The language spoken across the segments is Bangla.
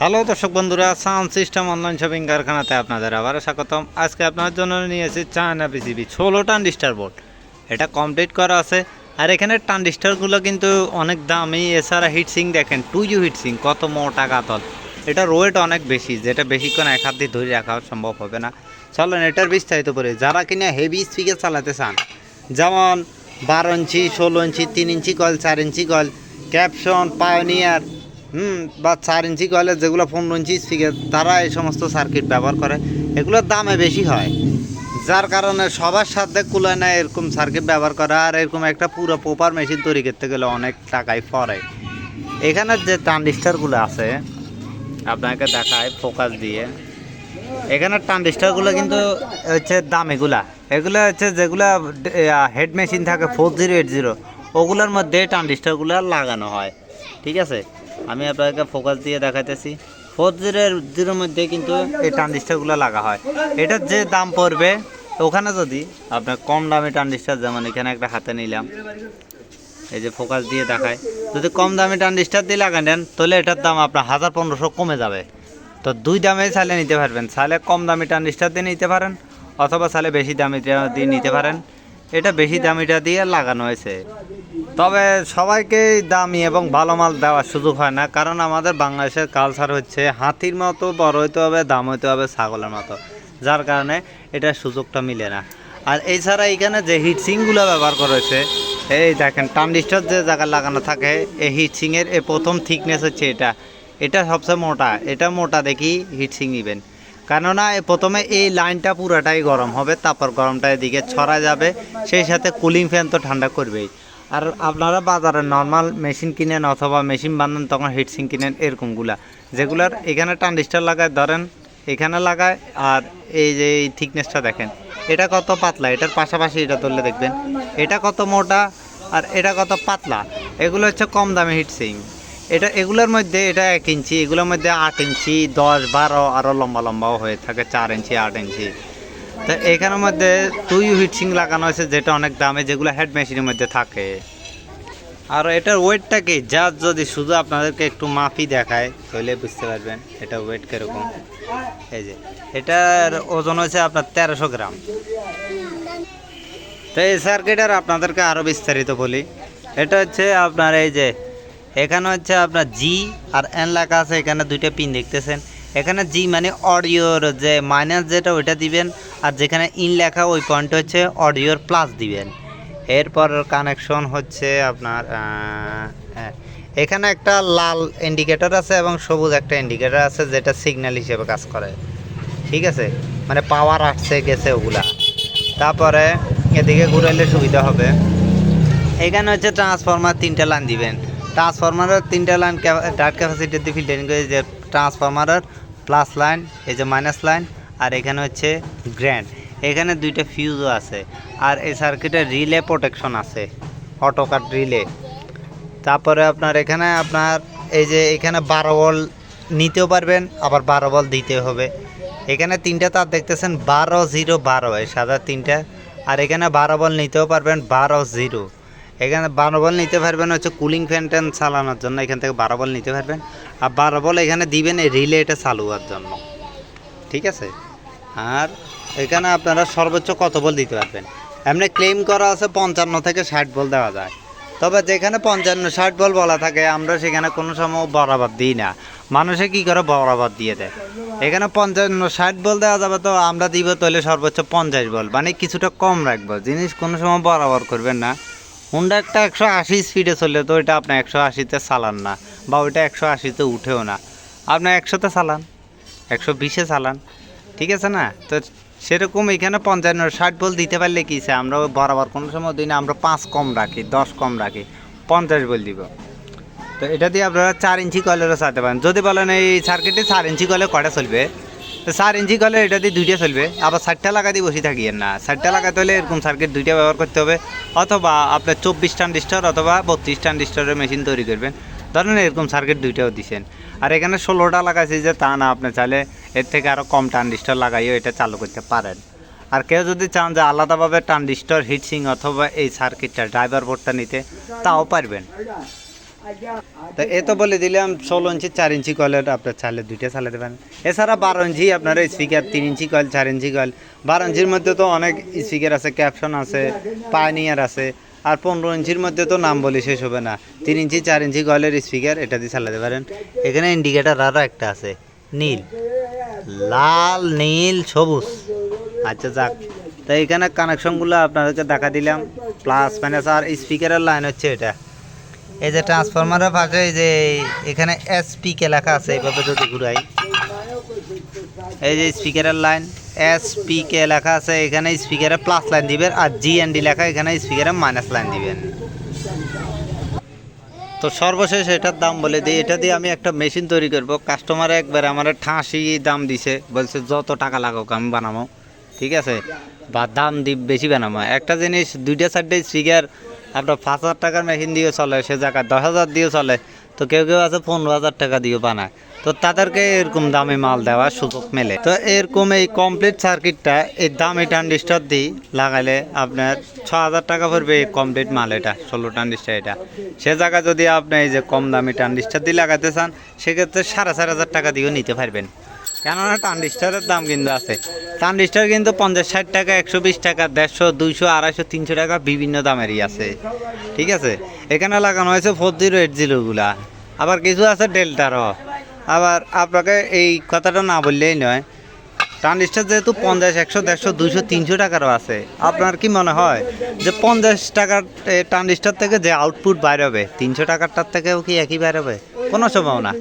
হ্যালো দর্শক বন্ধুরা, সাউন্ড সিস্টেম অনলাইন শপিং কারখানাতে আপনাদের আবারও স্বাগতম। আজকে আপনাদের জন্য নিয়েছি চায়না পিসিবি ষোলো ট্রানজিস্টার বোর্ড। এটা কমপ্লিট করা আছে। আর এখানে ট্রানজিস্টারগুলো কিন্তু অনেক দামি। এছাড়া হিটসিং দেখেন টু ইউ হিটসিং কত মোটা কাতল। এটা ওয়েট অনেক বেশি, যেটা বেশিক্ষণ এক হাত দিয়ে ধরে রাখা সম্ভব হবে না। চলেন এটার বিস্তারিত করে যারা কিনা হেভি স্পিকার চালাতে চান, যেমন বারো ইঞ্চি, ষোলো ইঞ্চি, তিন ইঞ্চি কল চার ইঞ্চি কল ক্যাপশন পায়োনিয়ার হুম, বা চার ইঞ্চি কয়েলের যেগুলো পনেরো ইঞ্চি স্পিকার তারা এই সমস্ত সার্কিট ব্যবহার করে। এগুলোর দামে বেশি হয়। যার কারণে সবার সাথে কুলায় না এরকম সার্কিট ব্যবহার করা, আর এরকম একটা পুরো প্রপার মেশিন তৈরি করতে গেলে অনেক টাকাই পড়ে। এখানে যে ট্রানজিস্টারগুলো আছে, আপনাকে দেখায় ফোকাস দিয়ে। এখানে ট্রানজিস্টারগুলো কিন্তু হচ্ছে দামিগুলা এগুলো হচ্ছে যেগুলো হেড মেশিন থাকে ফোর জিরো এইট জিরো ওগুলোর মধ্যে ট্রানজিস্টারগুলো লাগানো হয়। ঠিক আছে? আমি আপনাকে ফোকাস দিয়ে দেখাইতেছি। ফোর জিরো জিরোর মধ্যে কিন্তু এই ট্রানজিস্টারগুলো লাগা হয়। এটার যে দাম পড়বে, ওখানে যদি আপনার কম দামি ট্রানজিস্টার যেমন এখানে একটা হাতে নিলাম, এই যে ফোকাস দিয়ে দেখায়। যদি কম দামি ট্রানজিস্টার দিয়ে লাগান দেন, তাহলে এটার দাম আপনার হাজার পনেরোশো কমে যাবে। তো দুই দামে চালে নিতে পারবেন। চালে কম দামি ট্রানজিস্টার দিয়ে নিতে পারেন, অথবা চালে বেশি দামি দিয়ে নিতে পারেন। এটা বেশি দামিটা দিয়ে লাগানো হয়েছে। তবে সবাইকে দামি এবং ভালো মাল দেওয়ার সুযোগ হয় না, কারণ আমাদের বাংলাদেশের কালচার হচ্ছে হাতির মতো, বড় হইতে হবে, দাম হইতে হবে, ছাগলের মতো। যার কারণে এটার সুযোগটা মিলে না। আর এছাড়া এখানে যে হিটসিংগুলো ব্যবহার করেছে এই দেখেন ট্রানজিস্টার যে জায়গায় লাগানো থাকে, এই হিটসিংয়ের এই প্রথম থিকনেস হচ্ছে এটা। এটা সবচেয়ে মোটা, এটা মোটা দেখি হিটসিং নেবেন। কেননা প্রথমে এই লাইনটা পুরাটাই গরম হবে, তারপর গরমটা এদিকে ছড়া যাবে, সেই সাথে কুলিং ফ্যান তো ঠান্ডা করবেই। আর আপনারা বাজারে নর্মাল মেশিন কিনেন অথবা মেশিন বানান, তখন হিটসিং কিনেন, এরকমগুলা। যেগুলার এখানে ট্রানজিস্টার লাগায়, ধরেন এখানে লাগায়, আর এই যে এই থিকনেসটা দেখেন, এটা কত পাতলা? এটার পাশাপাশি এটা ধরলে দেখবেন, এটা কত মোটা আর এটা কত পাতলা? এগুলো হচ্ছে কম দামে হিটসিং এটা, এগুলোর মধ্যে এটা এক ইঞ্চি, এগুলোর মধ্যে আট ইঞ্চি, দশ, বারো আরও লম্বা লম্বাও হয়ে থাকে, চার ইঞ্চি, আট ইঞ্চি। তো এখানের মধ্যে তুই হিটসিং লাগানো হয়েছে, যেটা অনেক দামে, যেগুলো হেড মেশিনের মধ্যে থাকে। আর এটার ওয়েটটা কি? যা যদি শুধু আপনাদেরকে একটু মাপি দেখায়, তাহলে বুঝতে পারবেন এটা ওয়েট কীরকম। এই যে, এটার ওজন হচ্ছে আপনার তেরোশো গ্রাম। তো এই সার্কিটার আপনাদেরকে আরও বিস্তারিত বলি। এটা হচ্ছে আপনার এই যে, এখানে হচ্ছে আপনার জি আর এন লেখা আছে, এখানে দুইটা পিন দেখতেছেন। এখানে জি মানে অডিওর যে মাইনাস যেটা ওইটা দিবেন, আর যেখানে ইন লেখা ওই পয়েন্ট হচ্ছে অডিওর প্লাস দিবেন। এরপর কানেকশন হচ্ছে আপনার হ্যাঁ। এখানে একটা লাল ইন্ডিকেটর আছে এবং সবুজ একটা ইন্ডিকেটর আছে যেটা সিগন্যাল হিসেবে কাজ করে। ঠিক আছে? মানে পাওয়ার আসছে, গেছে ওগুলা। তারপরে এদিকে ঘুরাইলে সুবিধা হবে। এখানে হচ্ছে ট্রান্সফরমার তিনটা লাইন দিবেন। ট্রান্সফরমারের তিনটা লাইন ডার্ট ক্যাপাসিটি দিয়ে ফিল্টারিং করে যে ট্রান্সফরমারের প্লাস লাইন, এই যে মাইনাস লাইন, আর এখানে হচ্ছে গ্র্যান্ড। এখানে দুইটা ফিউজও আছে। আর এই সার্কিটে রিলে প্রোটেকশন আছে, অটো কাট রিলে। তারপরে আপনার এখানে আপনার এই যে এখানে বারো বল নিতেও পারবেন, আবার বারো বল দিতে হবে। এখানে তিনটা তার দেখতেছেন, বারো জিরো বারো, এই সাদা তিনটা। আর এখানে বারো বল নিতেও পারবেন, বারো জিরো। এখানে বারো বল নিতে পারবেন হচ্ছে কুলিং ফ্যান ট্যান চালানোর জন্য, এখান থেকে বারো বল নিতে পারবেন। আর বারো বল এখানে দিবেন এই রিলে এটা চালু হওয়ার জন্য। ঠিক আছে? আর এখানে আপনারা সর্বোচ্চ কত বল দিতে পারবেন? এমনি ক্লেম করা আছে পঞ্চান্ন থেকে ষাট বল দেওয়া যায়। তবে যেখানে পঞ্চান্ন, ষাট বল বলা থাকে, আমরা সেখানে কোনো সময় বরাবর দিই না। মানুষে কি করে বরাবর দিয়ে দেয়? এখানে পঞ্চান্ন, ষাট বল দেওয়া যাবে তো, আমরা দিব তাহলে সর্বোচ্চ পঞ্চাশ বল। মানে কিছুটা কম রাখব। জিনিস কোনো সময় বরাবর করবেন না। হুন্ডা একটা একশো আশি স্পিডে চললে তো ওইটা আপনার একশো আশিতে চালান না, বা ওইটা একশো আশিতে উঠেও না। আপনার একশোতে চালান, একশো বিশে চালান, ঠিক আছে না? তো সেরকম এখানে পঞ্চান্ন, ষাট বল দিতে পারলে কী সে আমরা বরাবর কোনো সময় দিই না, আমরা পাঁচ কম রাখি, দশ কম রাখি, পঞ্চাশ বল দিব। তো এটা দিয়ে আপনারা চার ইঞ্চি কলেরও চালাতে পারেন। যদি বলেন এই সার্কিটে চার ইঞ্চি কলে কটা চলবে? চার ইঞ্চি কলে এটা দিয়ে দুইটা চলবে। আবার ষাটটা লাগা দিয়ে বসে থাকিয়েন না ষাটটা লাগাতে হলে এরকম সার্কিট দুইটা ব্যবহার করতে হবে। অথবা আপনার চব্বিশ ট্রানজিস্টার অথবা বত্রিশ ট্রানজিস্টারের মেশিন তৈরি করবেন। ধরেন এরকম সার্কিট দুইটাও দিছেন। আর এখানে ষোলোটা লাগাইছে যে তা না, আপনি চাইলে এর থেকে আরও কম ট্রানজিস্টার লাগাইও এটা চালু করতে পারেন। আর কেউ যদি চান যে আলাদাভাবে ট্রানজিস্টার হিটসিং অথবা এই সার্কিটটা ড্রাইভার বোর্ডটা নিতে, তাও পারবেন। তো এ তো বলে দিলাম, ষোলো ইঞ্চি, চার ইঞ্চি কয়েলের আপনার চালে দুইটা চালাতে পারেন এছাড়া বারো ইঞ্চি, আপনার স্পিকার তিন ইঞ্চি কয়েল চার ইঞ্চি কয়েল বারো ইঞ্চির মধ্যে তো অনেক স্পিকার আছে ক্যাপশন আছে পাইনিয়ার আছে। আর পনেরো ইঞ্চির মধ্যে তো নাম বলে শেষ হবে না। তিন ইঞ্চি, চার ইঞ্চি কয়েলের স্পিকার এটা দিয়ে চালাতে পারেন এখানে ইন্ডিকেটার আরও একটা আছে, নীল। লাল, নীল, সবুজ। আচ্ছা যাক। তো এখানে কানেকশনগুলো আপনাদেরকে দেখা দিলাম। প্লাস মাইনাস আর স্পিকারের লাইন হচ্ছে এটা। এই যে ট্রান্সফরমারের পাশে এই যে এখানে এসপিকে লেখা আছে এইভাবে যদি ঘুরাই। এই যে স্পিকারের লাইন এসপিকে লেখা আছে, এখানে স্পিকারে প্লাস লাইন দিবেন আর জিএনডি লেখা, এখানে স্পিকারে মাইনাস লাইন দিবেন। তো সর্বশেষ এটার দাম বলে দিই, এটা দিয়ে আমি একটা মেশিন তৈরি করব। কাস্টমার একবার আমার ঠাঁসি দাম দিছে, বলছে যত টাকা লাগুক আমি বানাবো, ঠিক আছে? বা দাম দি বেশি বানাবো। একটা জিনিস, দুইটা চারটে স্পিকার আপনার পাঁচ হাজার টাকার মেশিন দিয়ে চলে, সে জায়গায় দশ হাজার দিয়ে চলে। তো কেউ কেউ আছে পনেরো হাজার টাকা দিয়ে বানায়। তো তাদেরকে এরকম দামে মাল দেওয়ার সুযোগ মেলে। তো এরকম এই কমপ্লিট সার্কিটটা এই দামি ট্রানজিস্টার দিয়ে লাগালে আপনার ছ হাজার টাকা পড়বে এই কমপ্লিট মাল এটা, ষোলো ট্রানজিস্টার এটা। সে জায়গায় যদি আপনি এই যে কম দামি ট্রানজিস্টার দিয়ে লাগাতে চান, সেক্ষেত্রে সাড়ে চার হাজার টাকা দিয়েও নিতে পারবেন। কেননা ট্রানজিস্টারের দাম কিন্তু আছে। ট্রানজিস্টার কিন্তু পঞ্চাশ ষাট টাকা, একশো বিশ টাকা, দেড়শো, দুইশো, আড়াইশো, তিনশো টাকা বিভিন্ন দামেরই আছে। ঠিক আছে? এখানে লাগানো হয়েছে ফোর জিরো এইট জিরোগুলা আবার কিছু আছে ডেল্টারও। আবার আপনাকে এই কথাটা না বললেই নয় ট্রানজিস্টার যেহেতু পঞ্চাশ, একশো, দেড়শো, দুইশো, তিনশো টাকারও আছে। আপনার কি মনে হয় যে পঞ্চাশ টাকার ট্রানজিস্টার থেকে যে আউটপুট বাইর হবে তিনশো টাকারটার থেকেও কি একই বাইর হবে কোনো সম্ভাবনা।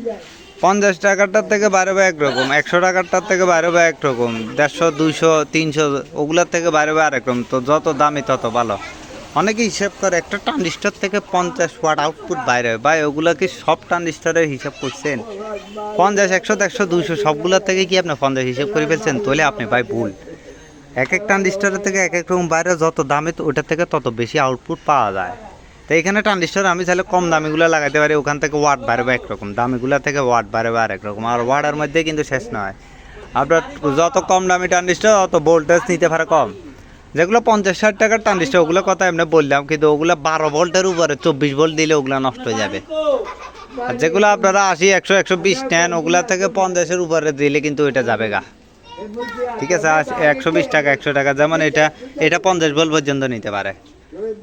পঞ্চাশ টাকাটার থেকে বাইরে হবে একরকম একশো টাকারটার থেকে বাইরে হবে একরকম দেড়শো, দুইশো, তিনশো, ওগুলোর থেকে বাইরে হবে আরেক রকম, তো যত দামি তত ভালো। অনেকে হিসেব করে একটা ট্রানজিস্টার থেকে পঞ্চাশ ওয়াট আউটপুট বাইরে হয়। ভাই, ওগুলো কি সব ট্রানজিস্টারের হিসাব করছেন? পঞ্চাশ, একশো, দেড়শো, দুইশো, সবগুলোর থেকে কি আপনি পঞ্চাশ হিসেব করে ফেলছেন? তাহলে আপনি ভাই ভুল। এক এক ট্রানজিস্টারের থেকে এক এক রকম বাইরে যত দামে তো ওটার থেকে তত বেশি আউটপুট পাওয়া যায়। এখানে ট্রানজিস্টার, আমি চাইলে কম দামিগুলো লাগাতে পারি। ওখান থেকে ওয়াট বাড়বে একরকম। দামিগুলো থেকে ওয়াট বাড়বে আরেক রকম আর ওয়াটের মধ্যে কিন্তু শেষ নয়। আপনার যত কম দামি ট্রানজিস্টার, তত ভোল্টেজ নিতে পারে কম। যেগুলো পঞ্চাশ ষাট টাকার ট্রানজিস্টার, ওগুলো কথা এমনি বললাম, কিন্তু ওগুলো বারো ভোল্টের উপরে, চব্বিশ ভোল্ট দিলে ওগুলো নষ্ট হয়ে যাবে। আর যেগুলো আপনারা আশি, একশো একশো বিশ নেন ওগুলা থেকে পঞ্চাশের উপরে দিলে কিন্তু ওইটা যাবে গা। ঠিক আছে? একশো বিশ টাকা, একশো টাকা, যেমন এটা এটা পঞ্চাশ ভোল্ট পর্যন্ত নিতে পারে।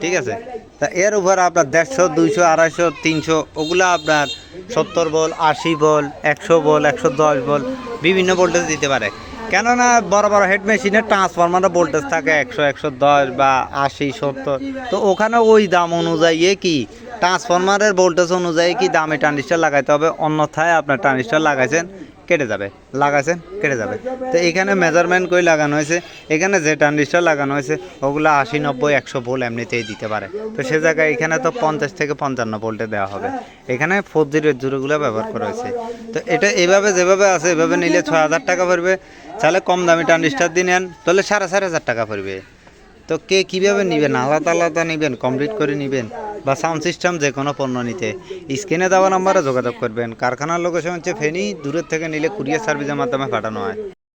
ঠিক আছে? তা এর উপর আপনার দেড়শো, দুইশো, আড়াইশো, তিনশো, ওগুলো আপনার সত্তর বল, আশি বল, একশো বল, একশো দশ বল, বিভিন্ন ভোল্টেজ দিতে পারে। কেননা বড় বড় হেড মেশিনের ট্রান্সফরমারের ভোল্টেজ থাকে একশো একশো দশ বা আশি, সত্তর। তো ওখানে ওই দাম অনুযায়ী কি? ট্রান্সফরমারের ভোল্টেজ অনুযায়ী কি দামে ট্রানজিস্টার লাগাইতে হবে? অন্যথায় আপনার ট্রানজিস্টার লাগাইছেন কেটে যাবে, লাগাইছেন, কেটে যাবে। তো এখানে মেজারমেন্ট করে লাগানো হয়েছে, এখানে যে ট্রানজিস্টার লাগানো হয়েছে, ওগুলো আশি, নব্বই, একশো ভোল্ট এমনিতেই দিতে পারে। তো সে জায়গায় এখানে তো পঞ্চাশ থেকে পঞ্চান্ন ভোল্টে দেওয়া হবে। এখানে ফোর জিরো জিরোগুলো ব্যবহার করা হয়েছে। তো এটা এভাবে যেভাবে আছে, এভাবে নিলে ছয় হাজার টাকা পড়বে। তাহলে কম দামি ট্রানজিস্টার দিয়ে নেন, তাহলে সাড়ে চার হাজার টাকা পড়বে। তো কে কীভাবে নেবেন? আলাদা আলাদা নেবেন কমপ্লিট করে নেবেন বা সাউন্ড সিস্টেম যে কোনো পণ্য নিতে। স্ক্রিনে দেওয়া নাম্বারে যোগাযোগ করবেন। কারখানার লোকেশন হচ্ছে ফেনি, দূরের থেকে নিলে কুরিয়ার সার্ভিসের মাধ্যমে পাঠানো হয়।